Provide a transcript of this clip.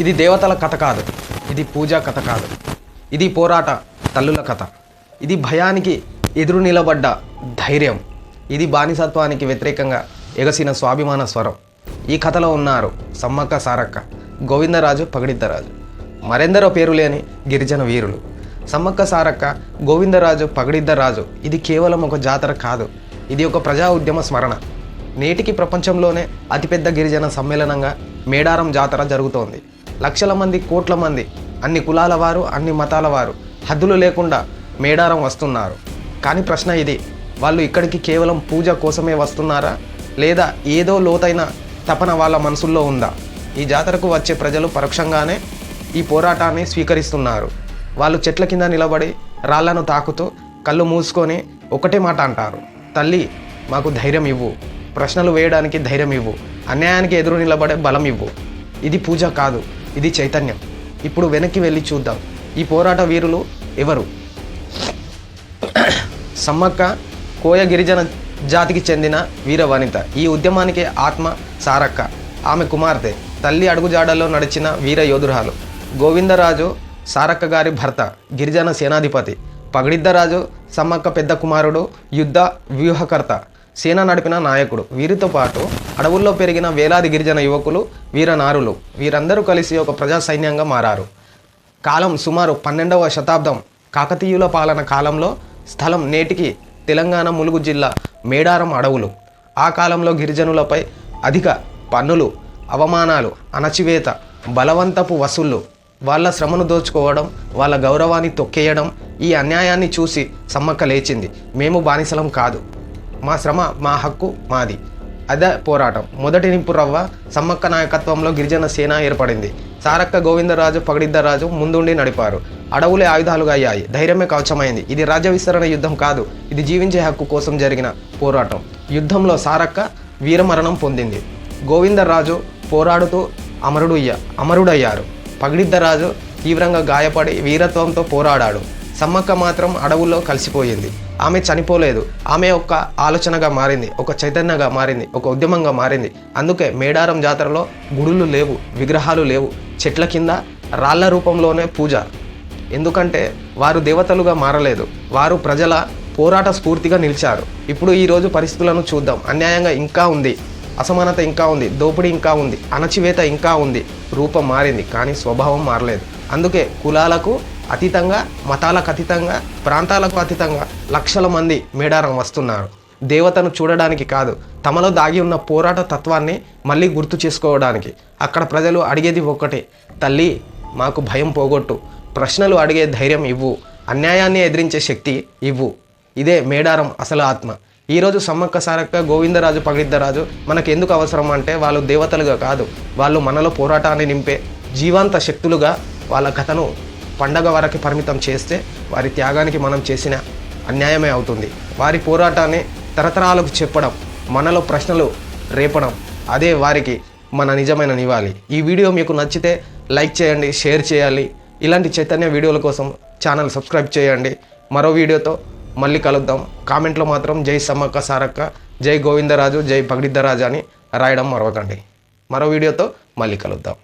ఇది దేవతల కథ కాదు. ఇది పూజా కథ కాదు. ఇది పోరాట తల్లుల కథ. ఇది భయానికి ఎదురు నిలబడ్డ ధైర్యం. ఇది బానిసత్వానికి వ్యతిరేకంగా ఎగసిన స్వాభిమాన స్వరం. ఈ కథలో ఉన్నారు సమ్మక్క సారక్క గోవిందరాజు పగడిద్దరాజు. మరెందరో పేరు లేని గిరిజన వీరులు. సమ్మక్క సారక్క గోవిందరాజు పగడిద్దరాజు ఇది కేవలం ఒక జాతర కాదు. ఇది ఒక ప్రజా ఉద్యమ స్మరణ. నేటికి ప్రపంచంలోనే అతిపెద్ద గిరిజన సమ్మేళనంగా మేడారం జాతర జరుగుతోంది. లక్షల మంది కోట్ల మంది అన్ని కులాల వారు అన్ని మతాల వారు హద్దులు లేకుండా మేడారం వస్తున్నారు. కానీ ప్రశ్న ఇది వాళ్ళు ఇక్కడికి కేవలం పూజ కోసమే వస్తున్నారా? లేదా ఏదో లోతైన తపన వాళ్ళ మనసుల్లో ఉందా? ఈ జాతరకు వచ్చే ప్రజలు పరోక్షంగానే ఈ పోరాటాన్ని స్వీకరిస్తున్నారు. వాళ్ళు చెట్ల కింద నిలబడి రాళ్ళను తాకుతూ కళ్ళు మూసుకొని ఒకటే మాట అంటారు. తల్లి మాకు ధైర్యం ఇవ్వు. ప్రశ్నలు వేయడానికి ధైర్యం ఇవ్వు. అన్యాయానికి ఎదురు నిలబడే బలం ఇవ్వు. ఇది పూజ కాదు. ఇది చైతన్యం. ఇప్పుడు వెనక్కి వెళ్ళి చూద్దాం. ఈ పోరాట వీరులు ఎవరు? సమ్మక్క కోయ గిరిజన జాతికి చెందిన వీర వనిత. ఈ ఉద్యమానికి ఆత్మ సారక్క. ఆమె కుమార్తె. తల్లి అడుగుజాడల్లో నడిచిన వీర యోధురాలు. గోవిందరాజు సారక్క గారి భర్త. గిరిజన సేనాధిపతి. పగడిద్దరాజు సమ్మక్క పెద్ద కుమారుడు. యుద్ధ వ్యూహకర్త. సేన నడిపిన నాయకుడు. వీరితో పాటు అడవుల్లో పెరిగిన వేలాది గిరిజన యువకులు వీరనారులు వీరందరూ కలిసి ఒక ప్రజా సైన్యంగా మారారు. కాలం సుమారు పన్నెండవ శతాబ్దం కాకతీయుల పాలన కాలంలో స్థలం నేటికి తెలంగాణ ములుగు జిల్లా మేడారం అడవులు. ఆ కాలంలో గిరిజనులపై అధిక పన్నులు అవమానాలు అణచివేత బలవంతపు వసూళ్ళు వాళ్ళ శ్రమను దోచుకోవడం వాళ్ళ గౌరవాన్ని తొక్కేయడం ఈ అన్యాయాన్ని చూసి సమ్మక్క లేచింది. మేము బానిసలం కాదు. మా శ్రమ మా హక్కు మాది. అదే పోరాటం. మొదటి నింపురవ్వ సమ్మక్క నాయకత్వంలో గిరిజన సేన ఏర్పడింది. సారక్క గోవిందరాజు పగడిద్దరాజు ముందుండి నడిపారు. అడవులే ఆయుధాలుగా అయ్యాయి. ధైర్యమే కవచమైంది. ఇది రాజ్య విస్తరణ యుద్ధం కాదు. ఇది జీవించే హక్కు కోసం జరిగిన పోరాటం. యుద్ధంలో సారక్క వీరమరణం పొందింది. గోవిందరాజు పోరాడుతూ అమరుడు అమరుడయ్యారు. పగడిద్దరాజు తీవ్రంగా గాయపడి వీరత్వంతో పోరాడాడు. సమ్మక్క మాత్రం అడవుల్లో కలిసిపోయింది. ఆమె చనిపోలేదు. ఆమె ఒక ఆలోచనగా మారింది ఒక చైతన్యగా మారింది ఒక ఉద్యమంగా మారింది. అందుకే మేడారం జాతరలో గుడులు లేవు విగ్రహాలు లేవు. చెట్ల కింద రాళ్ళ రూపంలోనే పూజ. ఎందుకంటే వారు దేవతలుగా మారలేదు. వారు ప్రజల పోరాట స్ఫూర్తిగా నిలిచారు. ఇప్పుడు ఈరోజు పరిస్థితులను చూద్దాం. అన్యాయంగా ఇంకా ఉంది. అసమానత ఇంకా ఉంది. దోపిడీ ఇంకా ఉంది. అణచివేత ఇంకా ఉంది. రూపం మారింది కానీ స్వభావం మారలేదు. అందుకే కులాలకు అతీతంగా మతాలకు అతీతంగా ప్రాంతాలకు అతీతంగా లక్షల మంది మేడారం వస్తున్నారు. దేవతను చూడడానికి కాదు తమలో దాగి ఉన్న పోరాట తత్వాన్ని మళ్ళీ గుర్తు చేసుకోవడానికి. అక్కడ ప్రజలు అడిగేది ఒక్కటే తల్లి మాకు భయం పోగొట్టు. ప్రశ్నలు అడిగే ధైర్యం ఇవ్వు. అన్యాయాన్ని ఎదిరించే శక్తి ఇవ్వు. ఇదే మేడారం అసలు ఆత్మ. ఈరోజు సమ్మక్క సారక్క గోవిందరాజు పగిద్దరాజు మనకు ఎందుకు అవసరం అంటే వాళ్ళు దేవతలుగా కాదు. వాళ్ళు మనలో పోరాటాన్ని నింపే జీవాంత శక్తులుగా వాళ్ళ కథను పండగ వరకు పరిమితం చేస్తే వారి త్యాగానికి మనం చేసిన అన్యాయమే అవుతుంది. వారి పోరాటాన్ని తరతరాలకు చెప్పడం మనలో ప్రశ్నలు రేపడం అదే వారికి మన నిజమైన నివాళి. ఈ వీడియో మీకు నచ్చితే లైక్ చేయండి షేర్ చేయాలి. ఇలాంటి చైతన్య వీడియోల కోసం ఛానల్ సబ్స్క్రైబ్ చేయండి. మరో వీడియోతో మళ్ళీ కలుద్దాం. కామెంట్లో మాత్రం జై సమ్మక్క సారక్క జై గోవిందరాజు జై పగడిద్దరాజు అని రాయడం మరవకండి. మరో వీడియోతో మళ్ళీ కలుద్దాం.